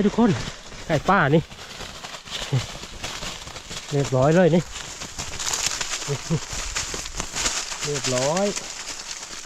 ว้ทุกคนไก่ป้านี่เรียบร้อยเลยนี่เรียบร้อย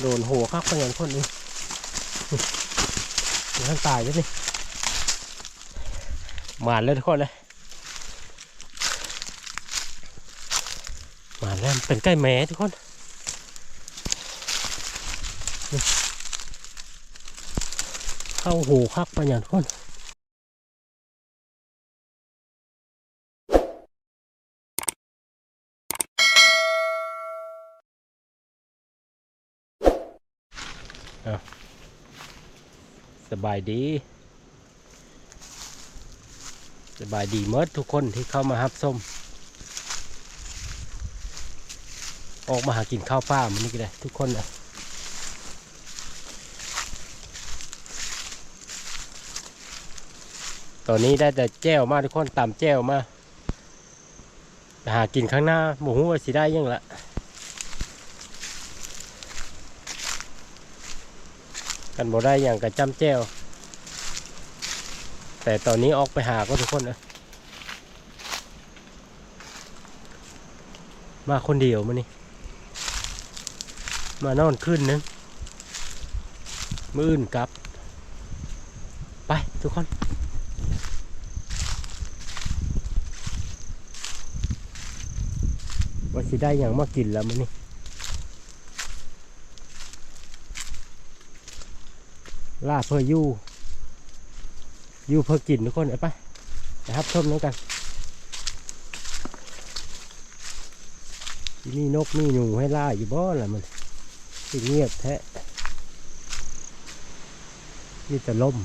โดนหัวคักไปอย่างคนนี้ยวท่านตายแล้วนี่หมานเลยทุกคนเลยหมานแล้วเป็นไก่แม้ทุกคนเข้าหูคักไปอย่างคน บายดี สบายดีเมิดทุกคนที่เข้ามาฮับส้ม ออกมาหากินข้าวป้ามันนี่ก็ได้ทุกคนนะตอนนี้ได้แต่แจ้วมาทุกคนตำแจ้วมาหากินข้างหน้าหมูหัวสิได้ยังละ กันบ่ได้อย่างกับจำแจ้ว แต่ตอนนี้ออกไปหาก็ทุกคนนะมาคนเดียวมานี่ มานอนขึ้นนึงมื่นกลับ ไปทุกคนว่าสิได้อย่างมากินแล้วมันนี่ ล่าเพื่ออยู่อยู่เพื่อกินทุกคนเอาไปนะครับชมน้องกันที่นี่นกนี่หนูให้ล่าอยู่บ่ล่ะมันที่เงียบแท้มีแต่ลม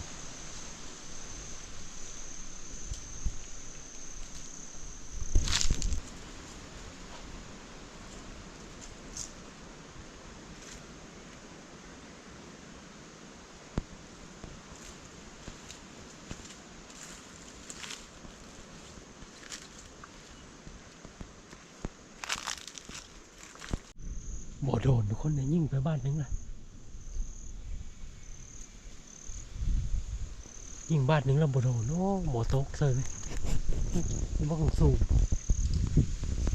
บ่โดนทุกคนเลยยิ่งไปบ้านนึงล่ะยิ่งบ้านนึงแล้วบ่โดนโอ้บ่ตกเลยนี่บ่ของสูง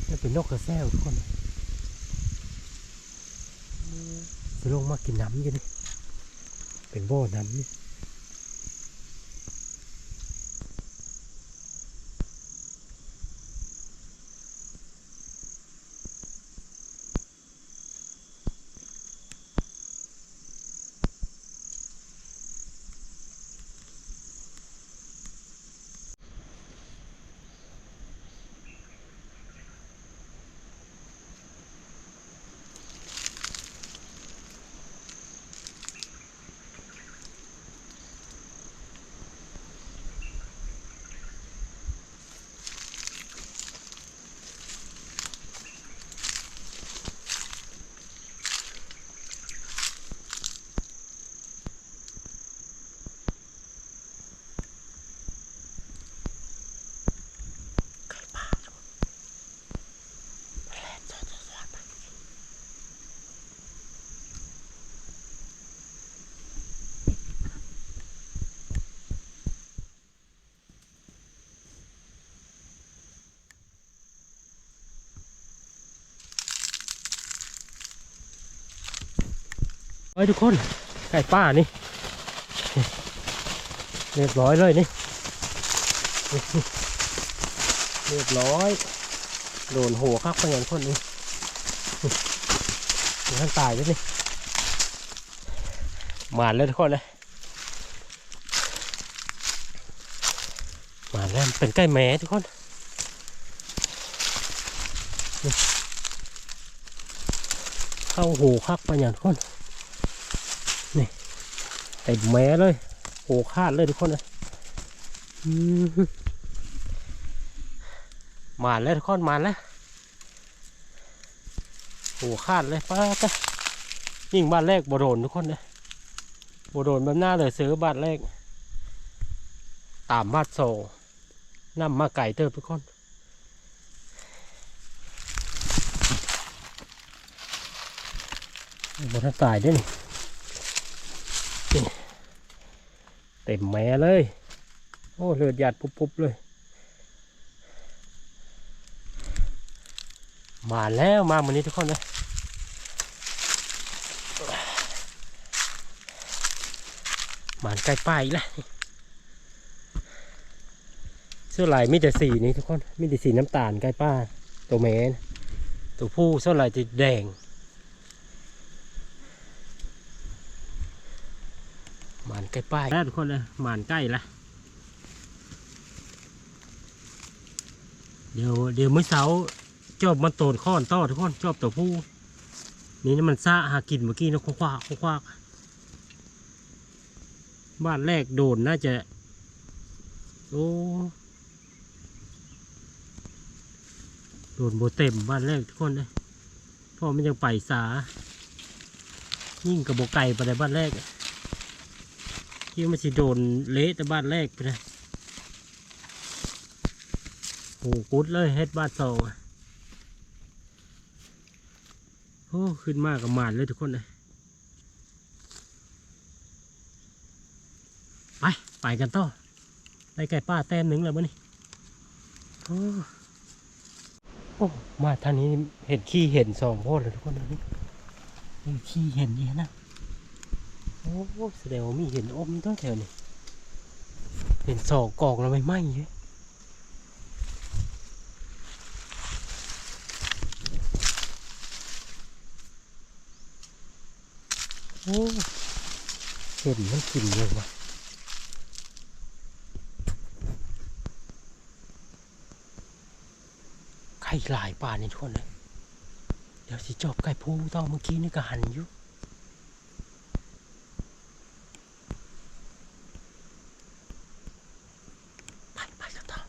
จะเป็นนกกระแซวทุกคนจะลงมากินน้ำอยังนี่เป็นบ่อน้ำนี่ เฮ้ยทุกคนไก่ป้านี่เรียบร้อยเลยนี่เรียบร้อยโดนหัวคักไปอย่างคนนี้เดี๋ยวท่านตายแล้วนี่หมานเลยทุกคนเลยหมาแล้วเป็นไก่แม้ทุกคนเข้าหูคักไปอย่างทุกคน เต็มแม้เลยโหคาดเลยทุกคนเลยมมาแล้วทุกคนมาแล้วโหคาดเลยป้าไปยิ่งบ้านแรกบโดนทุกคนเลยบโดนแบบหน้าเลยซื้อบ้านแรก ตามบ้านโซนำมาไก่เติบทุกคนบนตายด้วยนี่ เต็มแม้เลย โอ้เลือดหยาดปุ๊บๆเลย มาแล้วมาวันนี้ทุกคนเลยหมานใกล้ป้ายอีกแล้วเสื้อลายมีแต่สีนี้ทุกคนมีแต่สีน้ำตาลใกล้ป้าตัวแมนตัวผู้เสื้อลายจะแดงหมานใกล้ป้ายแล้วทุกคนเลยหมานใกล้ละเดี๋ยวเดี๋ยวมื้อเช้าจอบมันโตนข้อนต่อทุกคนจอบตัวผู้นี่นี่มันซะหากินเมื่อกี้นะควากควากควากบ้านแรกโดนน่าจะโอ้โดนโบเต็มบ้านแรกทุกคนเลยพ่อมันยังไปสายิ่งกับโบไก่ไปในบ้านแรก อะยิ่มันสิโดนเละแต่บ้านแรกไปเลยโอ้กุดเลยเฮ็ดบ้านสองโอ้ขึ้นมากกับหมานเลยทุกคนเลยไป ไปกันต่อได้ไก่ป้าแต้มหนึ่งแล้วมั้นี่โอ้โอ้มาทางนี้เห็นขี้เห็นสองโพดเลยทุกคนเลยขี้เห็นนี่นะ โอ้แสดงว่ามีเห็นอมตั้งแถวนี้เห็นสองกองแล้วไม่ไหม้เลยโอ้เห็นมันกินเลยวะไข่หลายป่าในทุกคนเลย เดี๋ยวสิจอบไก่พูต่อเมื่อกี้นี่ก็หันอยู่ ไปไปกันต่อ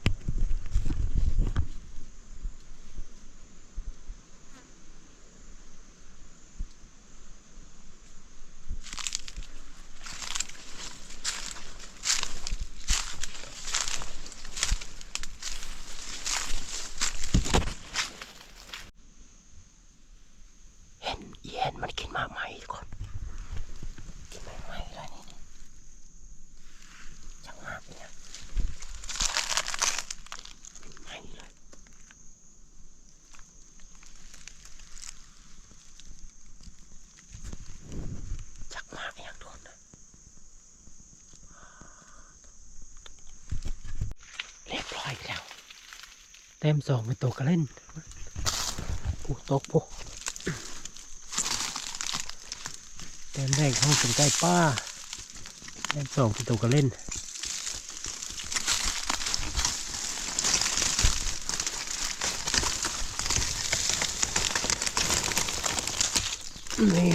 เห็นอีเห็น มันกินหมากไหมทุกคนกินใหมากไหมอะไรนี่นี่ช่างมากเนี่ยไหม่เลยชักมากอย่างโดนนะเรียบร้อยแล้วเต็มสองเป็นตัวกระเล่นปุ๊ตกปุ๊ เต็มแรกเข้าถึงใกล้ป้าเต็มสองเป็นตัวกระเล่นนี่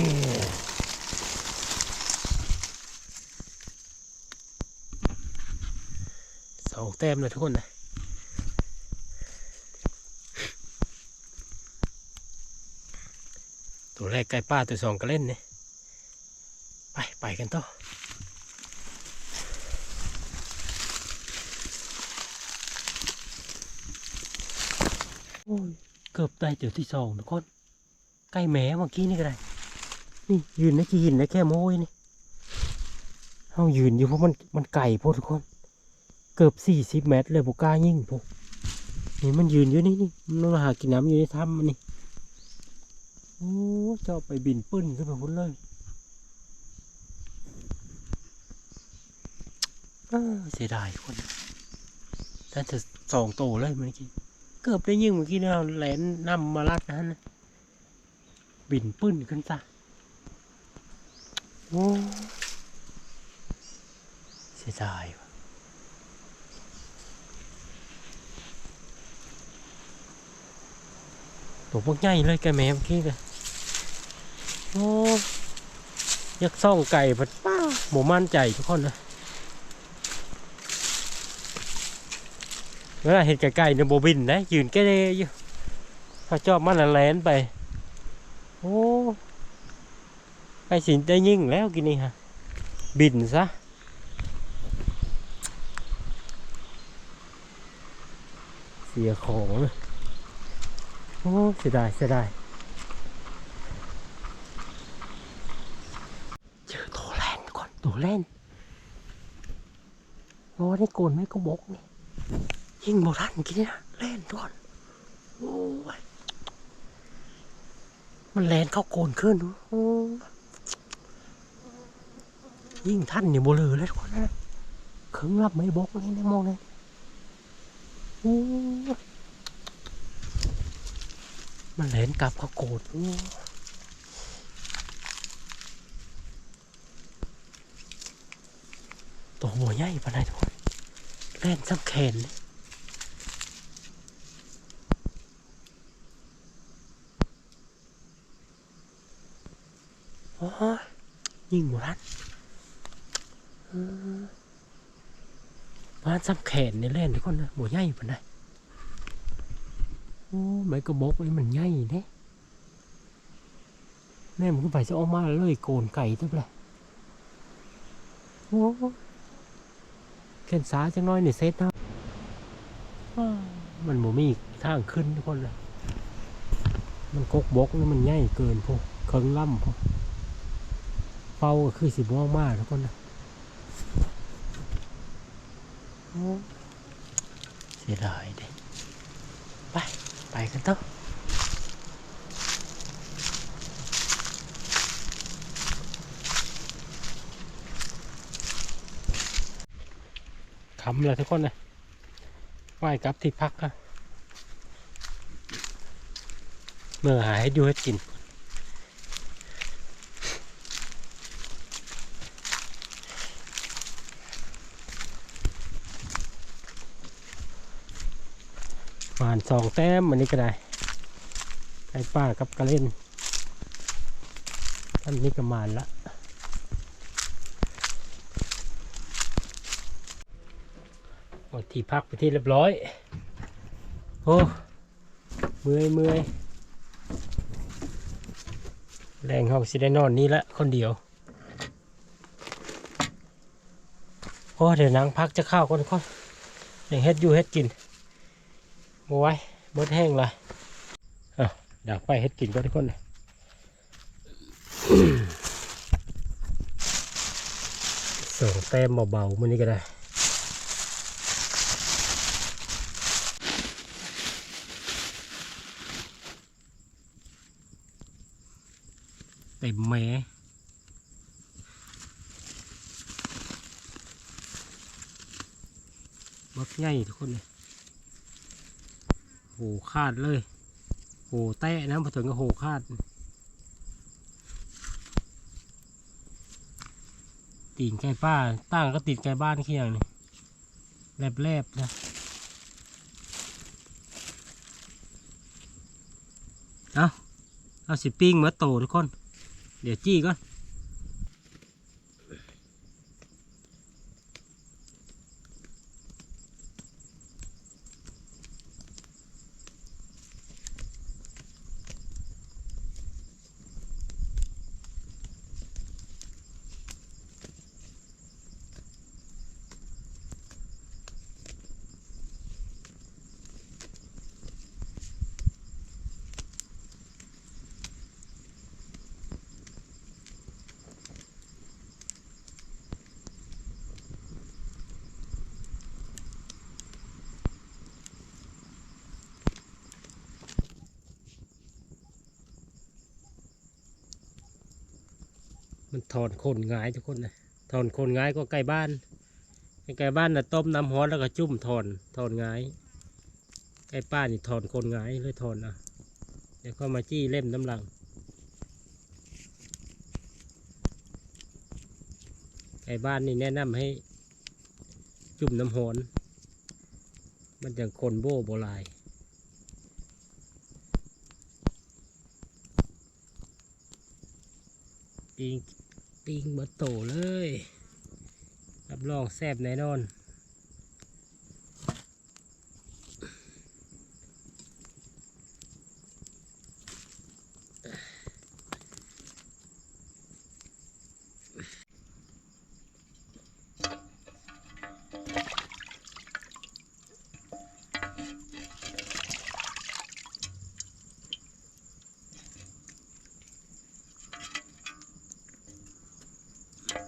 สองแต้มเลยทุกคนนะตัวแรกใกล้ป้าตัวสองก็เล่นเนี่ย กันต่อโอ้ยเกือบได้เจอที่สองทุกคนใกล้แหมเมื่อกี้นี่ก็ได้ นี่ยืนในขี้หินในแค่โม้ยนี่เอายืนอยู่เพราะมันมันไก่พวกทุกคน เกือบสี่สิบเมตรเลยบุกล้ายิ่งพวกนี่มันยืนอยู่นี่นี่มันมาหากินน้ำอยู่ในถ้ำมันนี่โอ้เจ้าไปบินปื้นขึ้นไปพุ่นเลยอ้า เสียดายคนท่านจะสองโตเลยเมื่อกี้ เกือบได้ยิงเมื่อกี้เราแหลนนำมาลัดนั้นนะบินปื้นขึ้นซะโอ้เสียดายตัวพวกใหญ่เลยแกแม่เมื่อกี้เลยโอ้ยักซ่องไก่ผัดป้าหมูมั่นใจทุกคนนะ เวลาเห็นไก่ๆเนี่ยโบบินนะยืนแก่เลยอยู่พอจอบมันละแลนไป โอ้ไก่สินได้ยิ่งแล้วกินนี่ฮะ บินซะเสียของเลยโอ้เสียดายเสียดายเจอตัวแลนก่อนตัวแลนโอ้นี่โกนไม่ก็บกนี่ ยิงโบทันกินนี่ยเล่นก่อนโอ้ยมันแลนเข้าโกนขึ้นโอ้ยิ่งท่านนี่โบเลือเลยทุกคนนะเครื่องรับไม่บกนี่นมองเลยโอ้มันแลนกลับเข้าโกนโอ้ยตัวโบใหญ่ปานใดทุกคนแล่นซ้ำแขนเลยโอ้ย ยิงหมดทันอืมบ้านซ้ำแขนนี่เล่นทุกคนนะโบใหญ่ปานใดโอ้ไม่กระบอกนี่มันใหญ่เนี่ยแม่มันก็ไปจะออกมาเลยโกนไก่ตั้งเลยโอ้เข็นสาจังน้อยนี่เซ็ตนะมันบ่มีทางขึ้นทุกคนเลยมันกกบกนี่มันใหญ่เกินพวกเคิงล่ำพวก เฝ้าก็คือสิบว่ามากทุกคนนะโอ้เสียดายเด็ไป ไปกันเถอะคำเลยทุกคนนะไหวกลับที่พักอะเมื่อหาให้ดูให้กิน หวานสองแต้มอันนี้ก็ได้ไก่ป้ากับกระเล่นท่านนี้ก็มานละหมดที่พักไปที่เรียบร้อย โอ้เมื่อยเมื่อยแรงเขาสิได้นอนนี่ละคนเดียว โอ้เดี๋ยวนังพักจะข้าวก่อนก่อนยังเฮ็ดอยู่เฮ็ดกิน บไว้หมดแห้งเลยอะดักไปเฮ็ดกินก็ทุกคนเลยสองแต้มเบาๆมันนี่ก็ได้เต็มแม้บักใหญ่ทุกคนเลย โหคาดเลยโหแตะนะพอถึงก็โหคาด ตีนไก่ป้าตั้งก็ติดไก่บ้านเคียงนี่แลบๆนะเอาเอาสิปิ้งมาโตทุกคน เดี๋ยวจี้ก่อน มันถอนโคนงายทุกคนนะถอนโคนงายก็ใกล้บ้านใกล้บ้านน่ะต้มน้ำร้อนแล้วก็จุ่มถอนถอนงายใกล้ป้านี่ถอนโคนงายเลยถอนอะเดี๋ยวก็มาจี้เล่มน้ำหลังใกล้บ้านนี่แนะนำให้จุ่มน้ำหอน มันจะคนโบ้โบลาย ปิงปิงบดโตเลย รับรองแซ่บแน่นอน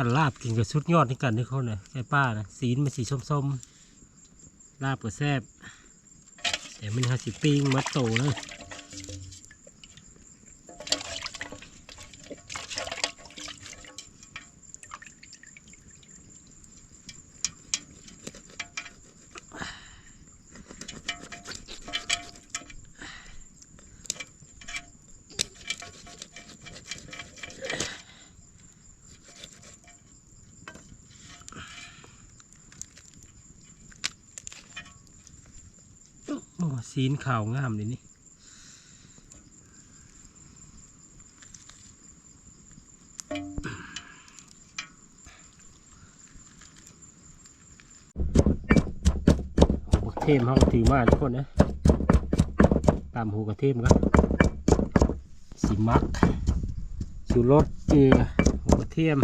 ขันลาบกินกับสุดยอดนี่กันที่เขาเนี่ยไก่ป้านะสีมันสีส้มๆลาบก็แซ่บแต่มันหาสิปิ้งมัดโตเลย โอ้ สีนขาวงามเลยนี่หูกระเทียมเขาถือมาทุกคนนะ ตามหูกระเทียมครับสีมักสูรสเกลือหูกระเทียม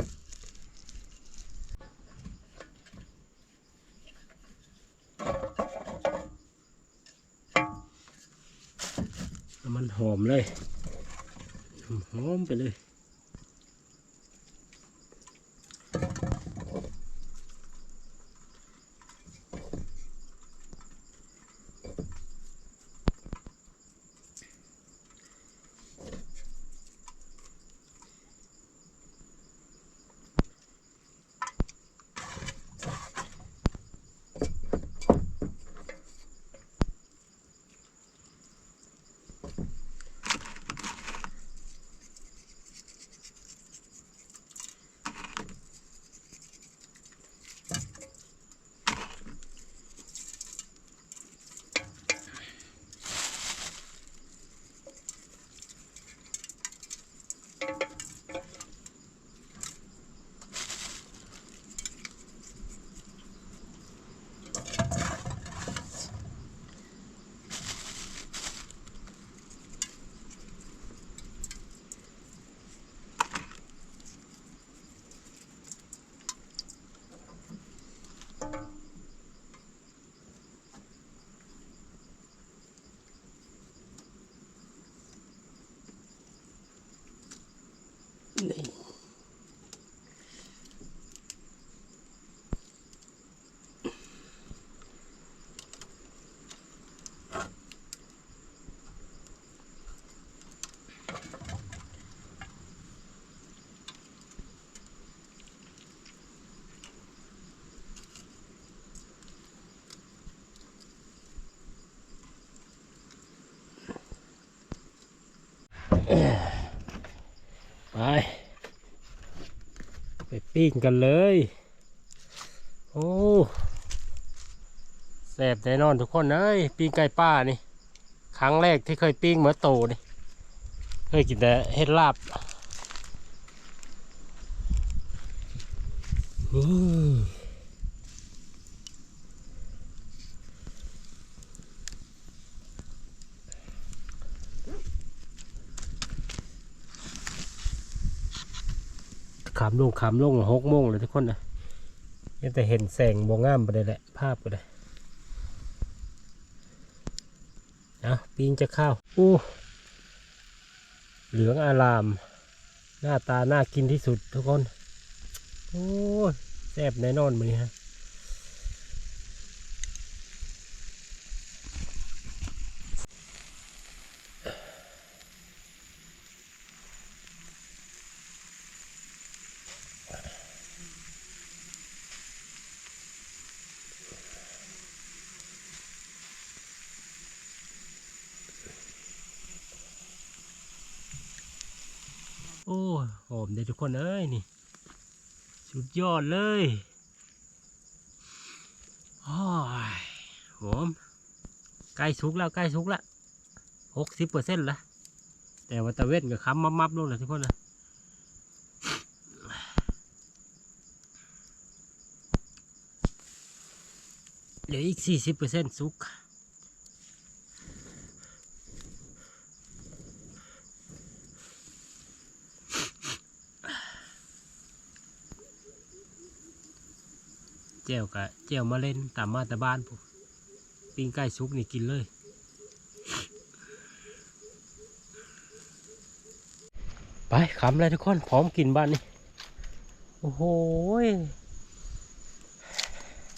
หอมเลย หอมไปเลย นี่ไป ไปิ้งกันเลย โอ้แสบแน่นอนทุกคนเอ้ยปิ้งไก่ป้านี่ ครั้งแรกที่เคยปิ้งเหมือโตนี่ เคยกินแต่เห็ดลาบนี่ ขามลงขามลงหกโมงเลยทุกคนนะยังแต่เห็นแสงบงงามไปเลยแหละ ภาพก็ได้เอาปีนจะข้าวอู้เหลืองอาราม หน้าตาน่ากินที่สุดทุกคน โอ้แซ่บแน่นอนมือนี้ฮะ มเลยทุกคนเอ้ยนี่ สุดยอดเลยโอ้ยหอมใกล้สุกแล้วใกล้สุกแล้วหกสิบเปอร์เซ็นต์ละแต่ว่าตะเวนกับค้ำมับมับๆลงเลยทุกคนนะเหลืออีกสี่สิบเปอร์เซ็นต์สุก แจ่วกะแจ่วมาเล่นตามมาแต่บ้านผมปิ้งไก่ซุกนี่กินเลย ไปคำเลยทุกคนพร้อมกินบ้านนี่โอ้โห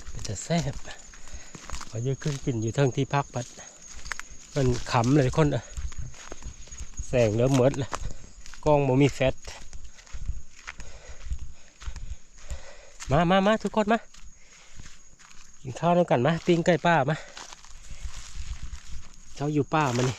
เป็นจะแซ่บพอเยอะขึ้นกินอยู่ทั้งที่พักปัดมันขำเลยทุกคนอะแสงเริ่มหมดลยกล้องบ่มีแฟตมามามาทุกคนมา กินข้าวด้วยกันมาปิ้งไก่ป้ามาเจ้าอยู่ป้ามานี่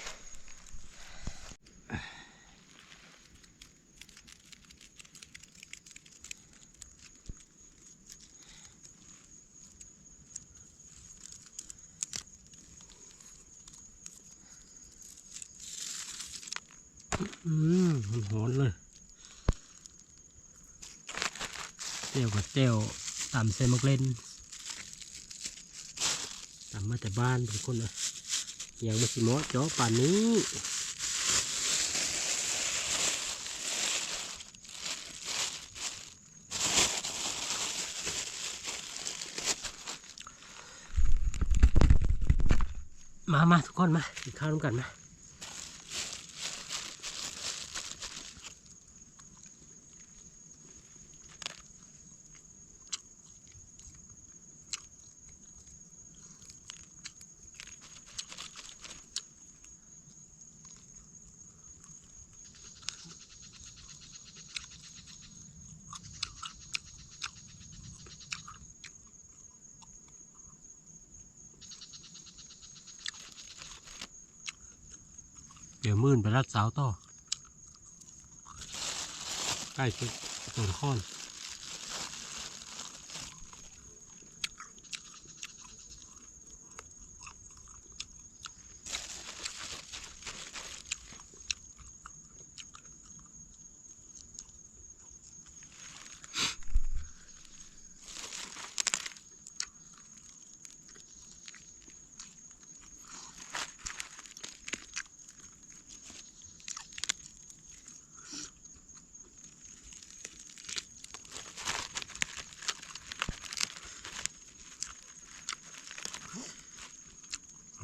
อืมหอนเลยเจียวกับเจียวตำเซมักเล่น มาแต่บ้านทุกคนนะยังไม่สิเหมอเจาะป่านนี้มามาทุกคนมากินข้าวร่วมกันมา ดี๋ยวมื่นไปรัดสาวต่อ ใกล้จะตัวละคร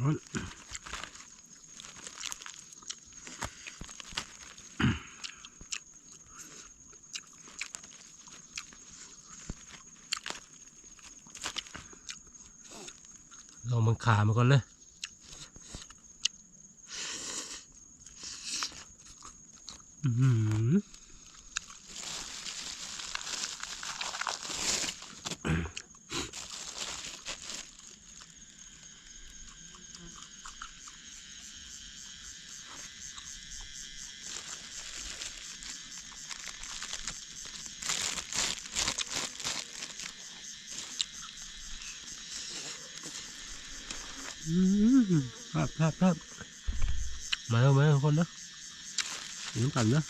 ลองมันขามาก่อนเลย อือหืออืม ครับครับครับมาแล้วมาแล้วคนนะน้ำกันนะ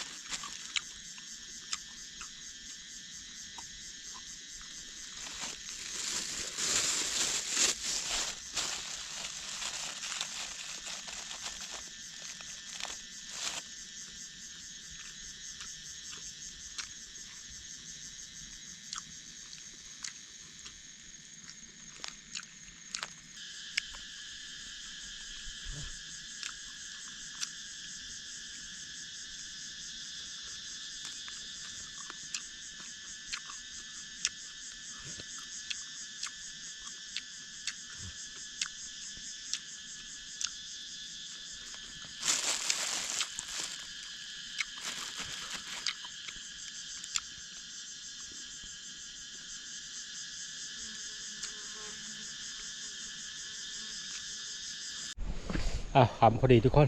อะขำพอดีทุกคน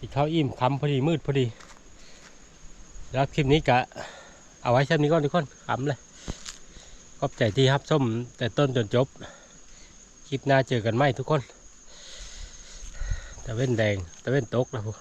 อีกข้าวอิ่มคำพอดีมืดพอดี แล้วคลิปนี้กะเอาไว้แค่นี้ก่อนทุกคนขำเลยขอบใจที่ครับส้มแต่ต้นจนจบ คลิปหน้าเจอกันไหมทุกคนตะเว้นแดงตะเว้นตกนะพวก